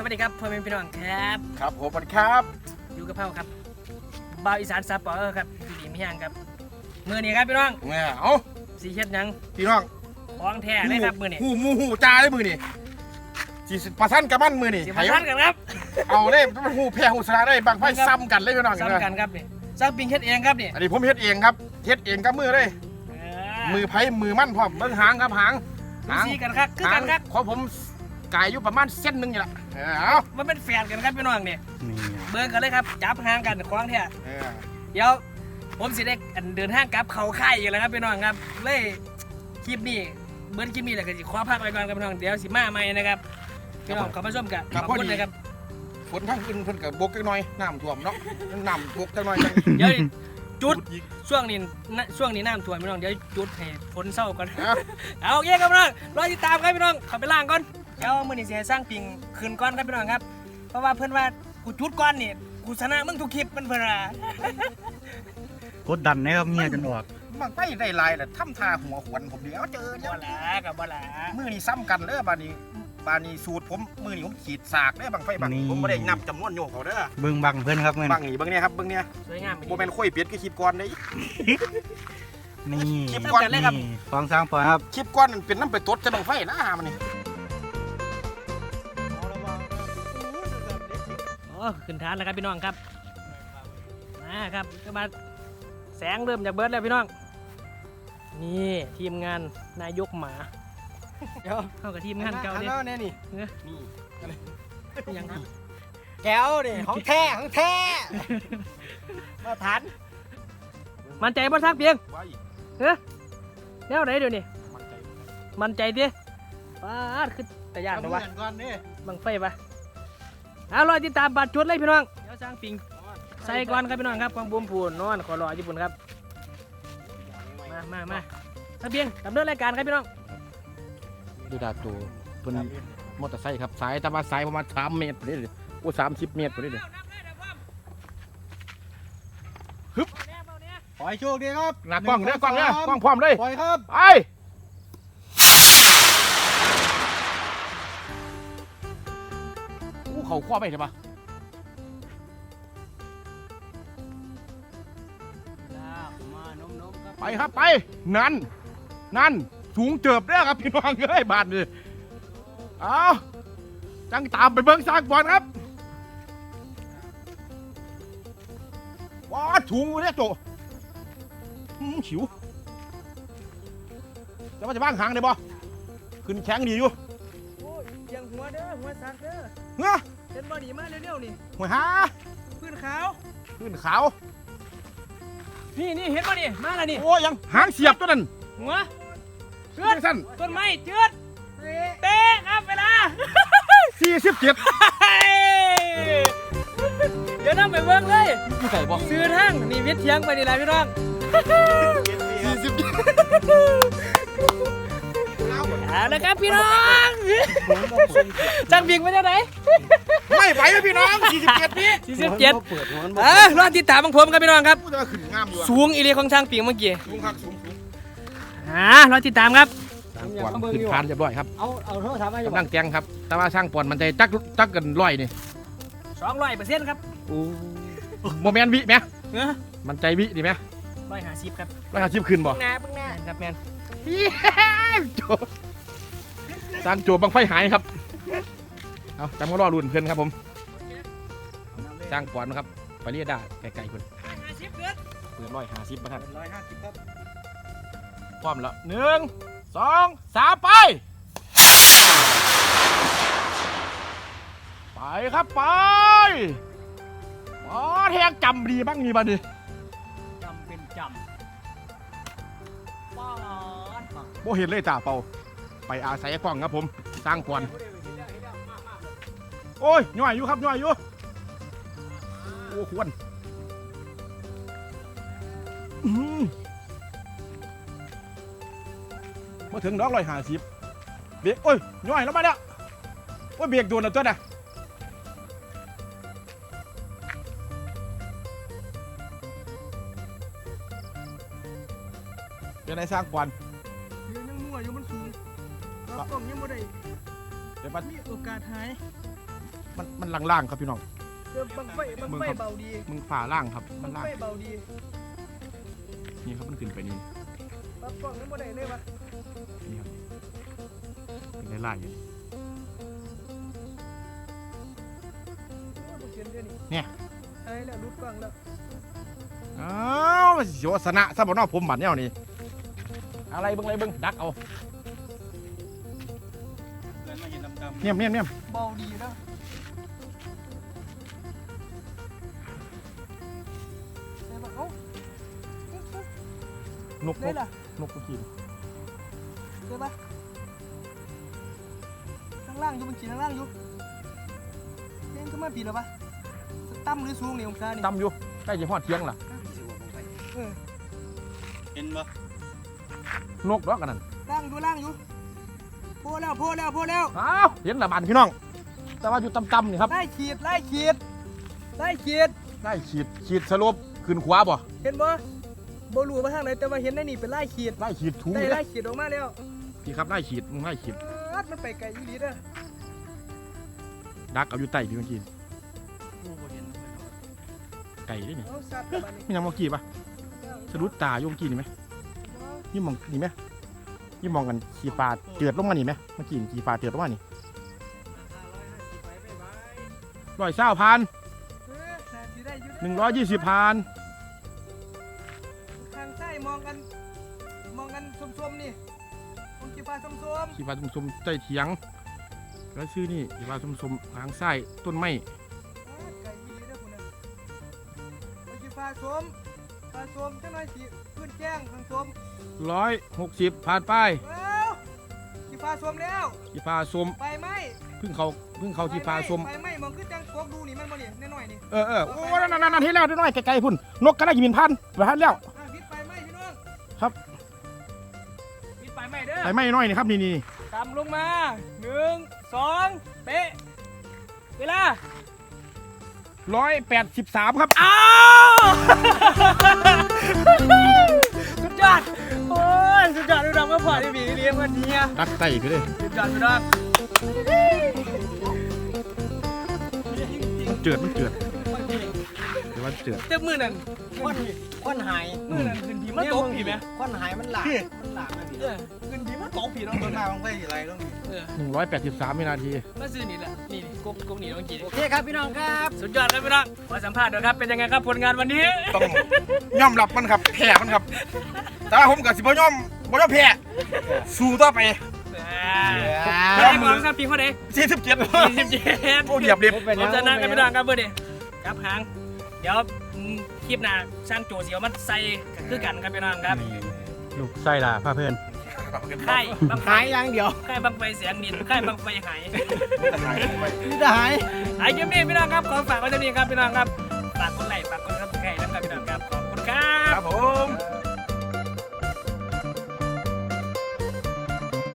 สวัสดีครับพ่อแม่พี่น้องครับ ครับผมสวัสดีครับอยู่กับเฮาครับบ่าวอีสานซับปอร์ครับอยู่ดีไม่ย่างครับมือนี้ครับพี่น้องแง่เอาสีเฮ็ดหยังพี่น้องของแท้เลยครับมือนี้หูหมูหูจ้าเลยมือนี่จีสิประสันกับมันมือนี่สิมาทันกันครับเอาเลยมันหูแพ้หูสลาได้บางไฟซ้ำกันเลยพี่น้องซ้ำกันครับนี่ซักปิงเฮ็ดเองครับนี่อันนี้ผมเฮ็ดเองครับเฮ็ดเองกับมือเลยเอมือไผ่มือมั่นพร้อมเบิ่งหางครับหางดูสีกันครับคือกันครับของผม กายอยู่ประมาณเส้นหนึงนี่แหละเออเอามันเป็นแฝดกันครับพี่น้องนี่นี่เบิ่งกันเลยครับ จับหางกันของแท้เออเดี๋ยวผมสิได้อันเดินทางกลับเขาค่ายอยู่แล้วครับพี่น้องครับ เลยคลิปนี้เบิร์ดคลิปนี้แหละก็สิขอพักไปก่อนครับพี่น้องเดี๋ยวสิมาใหม่นะครับพี่น้องขอมาชมกันขอบคุณนะครับฝนทั้งอื่นเพิ่นกับบกจักหน่อยน้ำท่วมเนาะน้ำบกจักหน่อยจังเดี๋ยวจุดช่วงนี้น่ะช่วงนี้น้ำท่วมพี่น้องเดี๋ยวจุดให้ฝนเศร้าก่อนเอาเอาโอเคครับพี่น้องรอติดตามครับพี่น้องเขับไปล่างก่อน เดี๋ยวมื้อนี้สิให้สร้างปิงคืนก่อนครับพี่น้องครับ เพราะว่าเพิ่นว่ากูจุดก่อนนี่กูชนะมึงทุกคลิปมันเพิ่นว่ากดดันนะครับเมียจนออกบางไฟได้ลายแหละทำท่าหัวขวนผมเดี๋ยวเจอเดี๋ยวบ่หลากับบ่หลามือนี่ซ้ำกันเด้อบานี้บานี้สูตรผมมือนี่ผมขีดสากเด้อบางไฟบางนี้ผมไม่ได้นับจำนวนโยกเขาเด้อเบิ่งบังเพื่อนครับเงินบางนี่เบางเนี่ยครับเบางเนี่ยสวยงามโมเมนคุยเป็ดก็คลิปก่อนเด้ นี่คลิปก่อนนี่ฟองสร้างปอยครับ คลิปก่อนมันเป็นน้ำไปตดจะบังไฟนะหามันนี่ อ้ขึ้นฐานแล้วครับพี่น้องครับมาครับก็มาแสงเริ่มจากเบิร์ดแล้วพี่น้อง นี่ทีมงานนายกหมาเดี๋ยวเข้ากับทีมงานเก่าดิเนี่ยนี่เนื้อนี่ยังครับแก้วนี่ของแท้ของแท้มาทันมันใจบ่ทักเพียงไว้แนวไหนเดี๋ยวนี้มันใจมันใจดิป้าดคือแต่ยานนะวะก่อนนี่บังไฟปะ เอารอติดตามบัตรชุดเลยพี่น้องเดี๋ยวสร้างปิงใส่ก่อนครับพี่น้องครับของบุมพูนนอนขอรอญี่ปุ่นครับมามามาทะเบียงดำเนินรายการครับพี่น้องดูดาตัวเป็นมอเตอร์ไซค์ครับสายตะวันสายประมาณสามเมตรไปเลยโอ้สามสิบเมตรไปเลยปล่อยโชคดีครับหนักกล้องเด้อกล้องเด้อกล้องพร้อมเลยปล่อยครับไป เขาคว้าไปใช่ปะไปครับไป นั่น นั่น สูงเจิบเด้อครับพี่น้องเอ้ยบาทเลยเอาจังตามไปเบิ้งสร้างบอลครับว้าถุงเนี่ยโจอืมฉิวจะว่าจะบ้างหางได้บ่ขึ้นแข็งดีอยู่โอ้ยยังหัวเด้อหัวสักเด้อเฮ้ย เห็นบ่ดีมาเร็วๆนี่หัวหาพื้นขาวขึ้นขาว นี่นี่เห็นบ่นี่มาแล้วนี่โอ้ยยังหางเสียบตัวนั้นหัวเจืเลืออดดสั้นต้นไม้เจือดเตะครับเวลาสี่สิบเจ็ดเดี๋ยวนั่งไปเบิ่งเลยผู้ใส่บ่ซื้อทั้งนี่วิทย์เทียงไปนี่แหละพี่น้อง เอาละครับพี่น้องจังบิงมาจากไหนไม่ไหวแล้วพี่น้องสี่สิบเจ็ดนี่สี่สิบเจ็ดเปิดหัวมันอะรอติดตามของผมครับพี่น้องครับผู้จะขึ้นงามอยู่อะสูงอีเลีของช่างปิงเมื่อกี้สูงครับสูงสูงอ่ารอติดตามครับสร้างปอนขึ้นพานเรียบร้อยครับเอาเอาโทรศัพท์มาอยู่กำลังแกงครับ แต่ว่าสร้างปอนมันใจจักจักกันร้อยนี่สองร้อยเปอร์เซ็นต์ครับโมเมนวิไหมเออมันใจวิดีไหมร้อยห้าสิบครับราคาชิบขึ้นบ่แน่ปึ้งแน่ครับแมน โจ สร้างโจบังไฟหายครับ เอาจำก็รอรุ่นเพื่อนครับผมสร้างปอนนะครับ ไปเรียดาไกลๆเพื่อนห้าสิบเกินเปิดร้อยห้าสิบประทัดร้อยห้าสิบครับพร้อมแล้วหนึ่งสองสามไป ไปครับไปอ๋อแทงจำดีบ้างนี่บ้าดิจำเป็นจำป้อนโบเห็นเลยจ่าเปา ไปอาศัยกล้องครับผมสร้างก่อนโอ้ยย่อยอยู่ครับย่อยอยู่โอ้ควรอื้อหือมาถึงดอกร้อยหาสิบเบรกโอ้ยย่อยแล้วมาเนี่ยโอ้ยเบรกโดนแล้วตัวน่ะเป็นไรสร้างก่อนยังมั่วอยู่มันสูง เราต้องยังไม่ได้เดี๋ยวปัดมีโอกาสหายมันมันล่างๆครับพี่น้องเกือบบังไฟบังไฟเบาดีมึงฝ่าล่างครับบัมันงล่างไฟเบาดีนี่ครับมันขึ้นไปนี่ปั๊บกล้องนี่บ่ได้เลยวะนี่ครับเป็นไล่ๆอยู่โอ้บ่เขียนเดี๋ยวนี้เนี่ยใช่แล้วรุดกล้องแล้วอ้าวมันสิโยสนะซะบ่เนอผมบัดแนวนี่อะไรเบิ่งอะไรเบิ่งดักเอา เห็นดำเนี่ยมเนี่ยมเนี่ยมเบาดีนะได้ปะเอ้านกนได้กล่ะนกก็กินได้ปะข้างล่างอยู่มันกินข้างล่างอยู่เล่นก็มาปีแล้วปะต่ำหรือสูงนี่องศานี่ตำอยู่ใกล้จะฮอดเที่ยงล่ะเออๆเห็นบ่นกดอกกันนั่นล่างอยู่ล่างอยู่ โพแล้วโพแล้วโพแล้วอ้าวเห็นละบานพี่น้อง แต่ว่าอยู่ต่ำๆนี่ครับไล่ขีดไล่ขีดไล่ขีดได้ขีดขีดสลบขึ้นขวาบ่เห็นบ่บ่รู้ว่าทางไหนแต่ว่าเห็นได้นี่เป็นไล่ขีดได้ขีดถูได้เลยไล่ขีดออกมาแล้วพี่ครับได้ขีดมึงได้ขีดอัดมันไปไกลอีหลีเด้อดักเอาอยู่ใต้พี่เมื่อกี้กูบ่เห็นไก่ได้นี่เอาสัตว์กับอันนี้มีน้ำเมื่อกี้ปะสะดุดตาโยมกี้นี่ไหมยี่มองนี่ไหม ยี่มองกันขี่ปลาเจือดลงมานี่ไหมเมื่อกี้นี่ขี่ปลาเจือดลงมานี่ร้อยเศร้าพันเออน่าสิได้อยู่หนึ่งร้อยยี่สิบพันทางใต้มองกัน มองกันส้มๆนี่มองกีฟ้าส้มขี่ปลาสมๆใต้เถียง แล้วชื่อนี่ขี่ปลาสมๆทางซ้ายต้นไม้ๆอัดไกลอีหลีเด้อพุ่นน่ะม องกีฟ้าส้มฟ้าส้มจังหน่อยสิพื้นแจ้งทางส้มร้อยหกสิบผ่านไปเอ้ากีฟ้าส้มแล้วขี่ปลาสมไปไหมเพึ่งเขาเพึ่งเขาขี่ปลาสมไปไหมมองคือจังโกกดูนี่มันบ่นี่น้อยๆนี่เออเออโอ้นั่นนั่นนั่นเห็นแล้วน้อยๆไกลๆพุ่นนกกระไรยิมินพันไปพันแล้ว อะพิษไปไหมพี่น้องครับพิษไปไหมเด้อ ไปไม่น้อยนี่ครับนี่นี่ตามลงมาหนึ่งสองเป๊ะเวลา ร้อยแปดสิบสามครับอ้าวสุดยอดโอ้ยสุดยอดดูดังก็พอที่บีเลี้ยงวันนี้อะดักไต่ไปเลยสุดยอดสุดยอดมันเจือดมันเจือดเดี๋ย วว่าเจือดเต็มมือนั่นควันควันหายมือนั่นขึ้นดีมันตกผีไหมควันหายมันหลากมันหลากเลยเออขึ้นดีมันตกผีน้องต้นหน้าบังไฟอะไรต้องเออหนึ่งร้อยแปดสิบสามวินาทีมาซื้อนี่แหละนี่นี่กุ๊กกุ๊กนี่น้องกีโอเคครับพี่น้องครับสุดยอดครับพี่น้องขอสัมภาษณ์หน่อยครับเป็นยังไงครับผลงานวันนี้ต้องยอมรับมันครับแพ้มันครับแต่ว่าผมกับสิบ่ยอมบ่ยอมแพ้สู้ต่อไปไม่ได้มองครับปีเขาไหนสี่สิบเจ็ดสี่สิบเจ็ดโอ้เรียบเรียบผมจะนั่งกันพี่น้องครับเบอร์เดีครับหาง เดี๋ยวอืมคลิปหน้าสร้างโจเสียวมันใส่คือกันครับพี่น้องครับลูกไส้ล่ะพ่อเพื่อนค่ายบังไฟหายอย่างเดียวค่ายบังไฟเสียงดินค่ายบังไฟหาย นี่จะหายไอ้เกมนี้พี่น้องครับขอฝากไว้ที่นี่ครับพี่น้องครับ